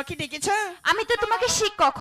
আমাকে ডেকেছ? আমি তো তোমাকে শিক্ষক